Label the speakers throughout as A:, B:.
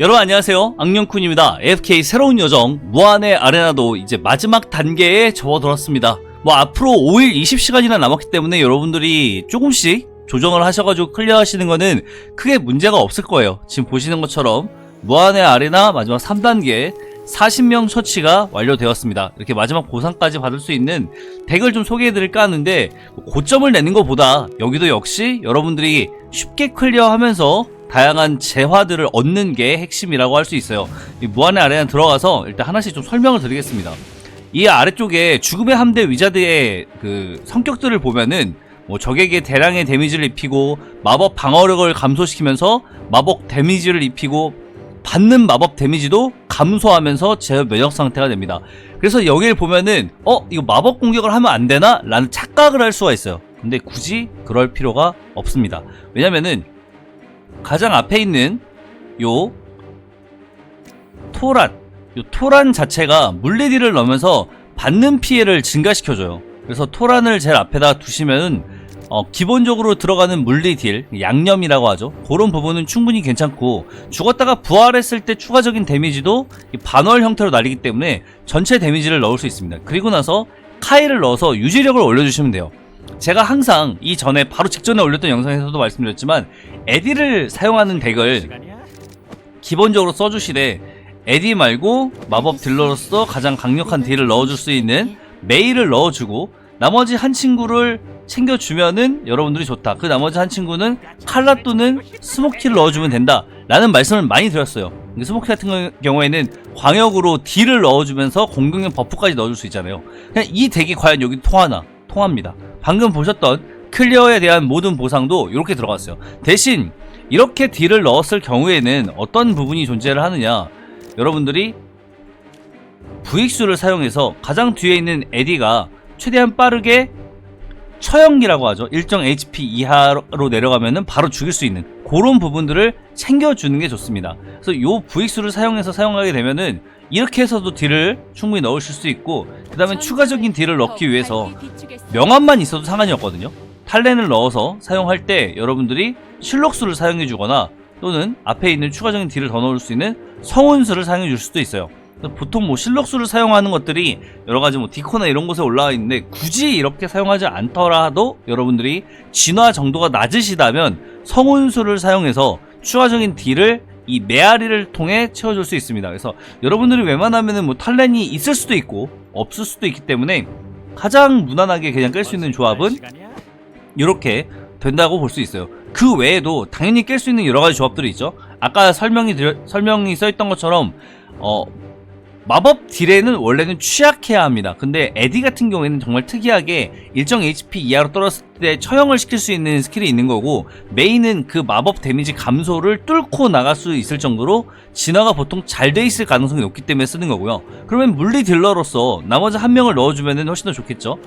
A: 여러분 안녕하세요. 악령쿤입니다. AFK 새로운 여정 무한의 아레나도 이제 마지막 단계에 접어들었습니다. 뭐 앞으로 5일 20시간이나 남았기 때문에 여러분들이 조금씩 조정을 하셔가지고 클리어 하시는 거는 크게 문제가 없을 거예요. 지금 보시는 것처럼 무한의 아레나 마지막 3단계 40명 처치가 완료되었습니다. 이렇게 마지막 보상까지 받을 수 있는 덱을 좀 소개해드릴까 하는데 뭐 고점을 내는 것보다 여기도 역시 여러분들이 쉽게 클리어하면서 다양한 재화들을 얻는 게 핵심이라고 할 수 있어요. 이 무한의 아레나 들어가서 일단 하나씩 좀 설명을 드리겠습니다. 이 아래쪽에 죽음의 함대 위자드의 그 성격들을 보면은 뭐 적에게 대량의 데미지를 입히고 마법 방어력을 감소시키면서 마법 데미지를 입히고 받는 마법 데미지도 감소하면서 제 면역 상태가 됩니다. 그래서 여기를 보면은 어 이거 마법 공격을 하면 안 되나? 라는 착각을 할 수가 있어요. 근데 굳이 그럴 필요가 없습니다. 왜냐면은 가장 앞에 있는 요 토란 요 토란 자체가 물리딜을 넣으면서 받는 피해를 증가시켜줘요. 그래서 토란을 제일 앞에다 두시면은 어, 기본적으로 들어가는 물리딜 양념이라고 하죠. 그런 부분은 충분히 괜찮고 죽었다가 부활했을 때 추가적인 데미지도 이 반월 형태로 날리기 때문에 전체 데미지를 넣을 수 있습니다. 그리고 나서 카이를 넣어서 유지력을 올려주시면 돼요 제가 항상 이 전에 바로 직전에 올렸던 영상에서도 말씀드렸지만 에디를 사용하는 덱을 기본적으로 써주시되 에디 말고 마법 딜러로서 가장 강력한 딜을 넣어줄 수 있는 메이를 넣어주고 나머지 한 친구를 챙겨주면은 여러분들이 좋다. 그 나머지 한 친구는 칼라 또는 스모키를 넣어주면 된다. 라는 말씀을 많이 드렸어요. 스모키 같은 경우에는 광역으로 딜을 넣어주면서 공격력 버프까지 넣어줄 수 있잖아요. 그냥 이 덱이 과연 여기 통하나? 통합니다. 방금 보셨던 클리어에 대한 모든 보상도 이렇게 들어갔어요. 대신 이렇게 딜을 넣었을 경우에는 어떤 부분이 존재를 하느냐? 여러분들이 부익수를 사용해서 가장 뒤에 있는 에디가 최대한 빠르게 처형기라고 하죠. 일정 HP 이하로 내려가면은 바로 죽일 수 있는 그런 부분들을 챙겨주는 게 좋습니다. 그래서 요 부익수를 사용해서 사용하게 되면은 이렇게 해서도 딜을 충분히 넣으실 수 있고 그 다음에 추가적인 딜을 넣기 위해서 명함만 있어도 상관이 없거든요. 탈렌을 넣어서 사용할 때 여러분들이 실록수를 사용해 주거나 또는 앞에 있는 추가적인 딜을 더 넣을 수 있는 성운수를 사용해 줄 수도 있어요. 보통 뭐 실록수를 사용하는 것들이 여러 가지 뭐 디코나 이런 곳에 올라와 있는데 굳이 이렇게 사용하지 않더라도 여러분들이 진화 정도가 낮으시다면 성운수를 사용해서 추가적인 딜을 이 메아리를 통해 채워줄 수 있습니다. 그래서 여러분들이 웬만하면은 뭐 탈렌이 있을 수도 있고 없을 수도 있기 때문에 가장 무난하게 그냥 깰 수 있는 조합은 이렇게 된다고 볼 수 있어요. 그 외에도 당연히 깰 수 있는 여러 가지 조합들이 있죠. 아까 설명이 드려, 설명이 써 있던 것처럼 어 마법 딜에는 원래는 취약해야 합니다. 근데 에디 같은 경우에는 정말 특이하게 일정 HP 이하로 떨어졌을 때 처형을 시킬 수 있는 스킬이 있는 거고 메인은 그 마법 데미지 감소를 뚫고 나갈 수 있을 정도로 진화가 보통 잘 돼 있을 가능성이 높기 때문에 쓰는 거고요. 그러면 물리 딜러로서 나머지 한 명을 넣어주면 훨씬 더 좋겠죠.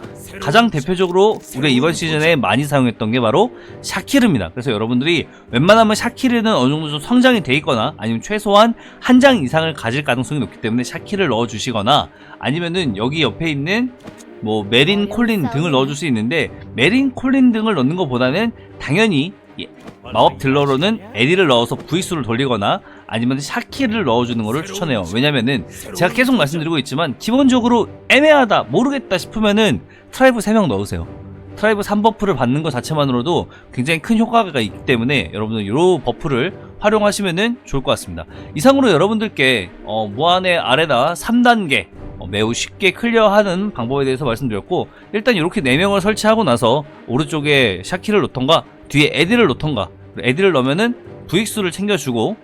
A: 가장 대표적으로 우리가 이번 시즌에 많이 사용했던 게 바로 샤키르입니다. 그래서 여러분들이 웬만하면 샤키르는 어느 정도 좀 성장이 돼 있거나 아니면 최소한 한 장 이상을 가질 가능성이 높기 때문에 샤키를 넣어주시거나 아니면은 여기 옆에 있는 뭐 메린 콜린 등을 넣어줄 수 있는데 메린 콜린 등을 넣는 것보다는 당연히 예, 마법 딜러로는 에디를 넣어서 부익수를 돌리거나 아니면 샤키를 넣어주는 것을 추천해요. 왜냐면은 제가 계속 말씀드리고 있지만 기본적으로 애매하다 모르겠다 싶으면은 트라이브 3명 넣으세요. 트라이브 3버프를 받는 것 자체만으로도 굉장히 큰 효과가 있기 때문에 여러분들 이 버프를 활용하시면 좋을 것 같습니다. 이상으로 여러분들께 어, 무한의 아레나 3단계 어, 매우 쉽게 클리어하는 방법에 대해서 말씀드렸고 일단 이렇게 4명을 설치하고 나서 오른쪽에 샤키를 놓던가 뒤에 에디를 놓던가 에디를 넣으면은 부익수를 챙겨주고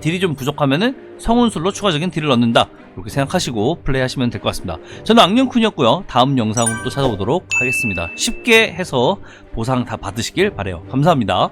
A: 딜이 좀 부족하면은 성운술로 추가적인 딜을 넣는다. 이렇게 생각하시고 플레이하시면 될 것 같습니다. 저는 악령쿤이었고요. 다음 영상으로 또 찾아오도록 하겠습니다. 쉽게 해서 보상 다 받으시길 바래요. 감사합니다